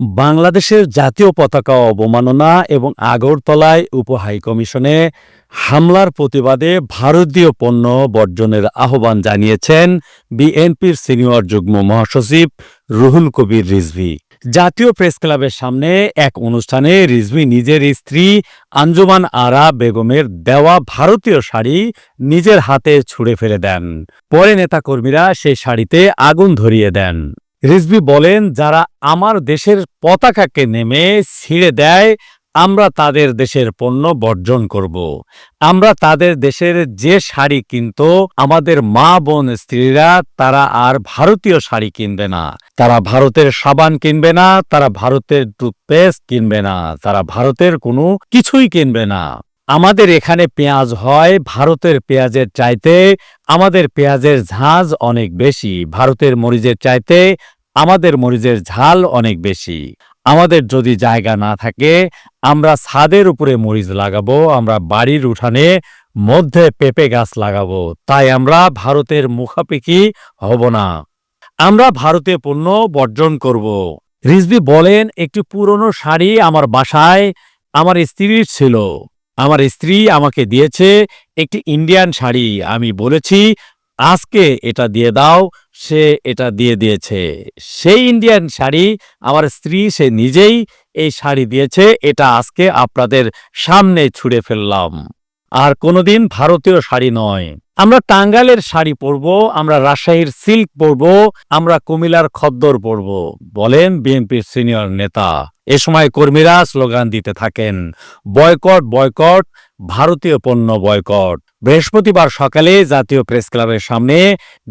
বাংলাদেশের জাতীয় পতাকা অবমাননা এবং আগরতলায় উপ উপহাইকমিশনে হামলার প্রতিবাদে ভারতীয় পণ্য বর্জনের আহ্বান জানিয়েছেন বিএনপির সিনিয়র যুগ্ম মহাসচিব রুহুল কবির রিজভি। জাতীয় প্রেস ক্লাবের সামনে এক অনুষ্ঠানে রিজভি নিজের স্ত্রী আঞ্জুমান আরা বেগমের দেওয়া ভারতীয় শাড়ি নিজের হাতে ছুঁড়ে ফেলে দেন। পরে নেতাকর্মীরা সেই শাড়িতে আগুন ধরিয়ে দেন। রিজভি বলেন, যারা আমার দেশের পতাকাকে নেমে ছিঁড়ে দেয়, আমরা তাদের দেশের পণ্য বর্জন করব। আমরা তাদের দেশের যে শাড়ি কিনত, আমাদের মা বোন স্ত্রীরা তারা আর ভারতীয় শাড়ি কিনবে না। তারা ভারতের সাবান কিনবে না, তারা ভারতের টুথপেস্ট কিনবে না। তারা ভারতের কোনো কিছুই কিনবে না। আমাদের এখানে পেঁয়াজ হয়, ভারতের পেঁয়াজের চাইতে আমাদের পেঁয়াজের ঝাঁজ অনেক বেশি, ভারতের মরিচের চাইতে আমাদের মরিচের ঝাল অনেক বেশি। আমাদের যদি জায়গা না থাকে, আমরা ছাদের উপরে মরিচ লাগাবো, আমরা বাড়ির উঠানে মধ্যে পেঁপে গাছ লাগাবো, তাই আমরা ভারতের মুখাপেক্ষি হব না। আমরা ভারতে পণ্য বর্জন করব। রিজবি বলেন, একটি পুরনো শাড়ি আমার বাসায় আমার স্ত্রীর ছিল। আমার স্ত্রী আমাকে দিয়েছে একটি ইন্ডিয়ান শাড়ি, আমি বলেছি, আজকে এটা দিয়ে দাও, সে এটা দিয়ে দিয়েছে। সেই ইন্ডিয়ান শাড়ি আমার স্ত্রী, সে নিজেই এই শাড়ি দিয়েছে, এটা আজকে আপনাদের সামনে ছুঁড়ে ফেললাম। আর কোনোদিন ভারতীয় শাড়ি নয়। আমরা টাঙ্গালের শাড়ি পরব, আমরা রাজশাহীর সিল্ক পরব, আমরা কুমিলার খদ্দর পরব, বলেন বিএনপির সিনিয়র নেতা। এ সময় কর্মীরা স্লোগান দিতে থাকেন, বয়কট বয়কট, ভারতীয় পণ্য বয়কট। বৃহস্পতিবার সকালে জাতীয় প্রেস ক্লাবের সামনে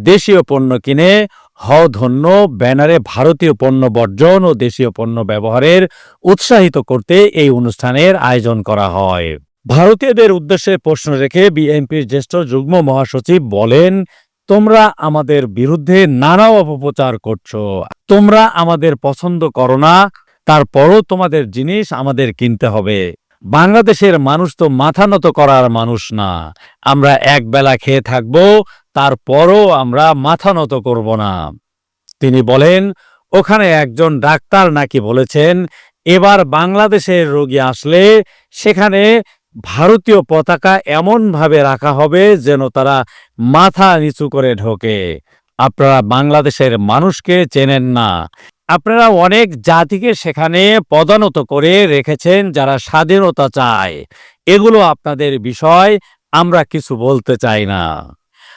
দেশীয় পণ্য কিনে হ ধন্য ব্যানারে ভারতীয় পণ্য বর্জন ও দেশীয় পণ্য ব্যবহারের উৎসাহিত করতে এই অনুষ্ঠানের আয়োজন করা হয়। ভারতীয়দের উদ্দেশ্যে প্রশ্ন রেখে বিএনপির জ্যেষ্ঠ যুগ্ম মহাসচিব বলেন, তোমরা আমাদের বিরুদ্ধে নানা অপপ্রচার করছ। তোমরা আমাদের পছন্দ করো না, তারপরও তোমাদের জিনিস আমাদের কিনতে হবে। বাংলাদেশের মানুষ তো মাথা নত করার মানুষ না। আমরা এক বেলা খেয়ে থাকব, তারপরও আমরা মাথা নত করব না। তিনি বলেন, ওখানে একজন ডাক্তার নাকি বলেছেন, এবার বাংলাদেশের রোগী আসলে সেখানে ভারতীয় পতাকা এমনভাবে রাখা হবে যেন তারা মাথা নিচু করে ঢোকে। আপনারা বাংলাদেশের মানুষকে চেনেন না। আপনারা অনেক জাতিকে সেখানে পদানত করে রেখেছেন যারা স্বাধীনতা চায়। এগুলো আপনাদের বিষয়, আমরা কিছু বলতে চাই না।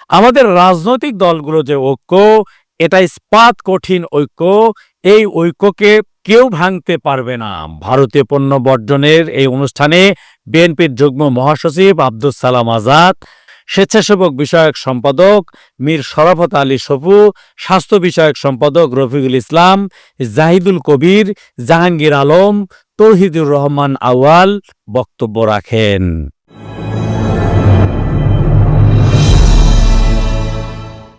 আমাদের রাজনৈতিক দলগুলো যে ঐক্য এটা ইস্পাত কঠিন ঐক্য। এই ঐক্যকে কেউ ভাঙতে পারবে না। ভারতীয় পণ্য বর্জনের এই অনুষ্ঠানে বিএনপির যুগ্ম মহাসচিব আব্দুল সালাম আজাদ, স্বেচ্ছাসেবক বিষয়ক সম্পাদক মীর শরাফত আলী সফু, স্বাস্থ্য বিষয়ক সম্পাদক রফিকুল ইসলাম, জাহিদুল কবির, জাহাঙ্গীর আলম, তৌহিদুর রহমান আউয়াল বক্তব্য রাখেন।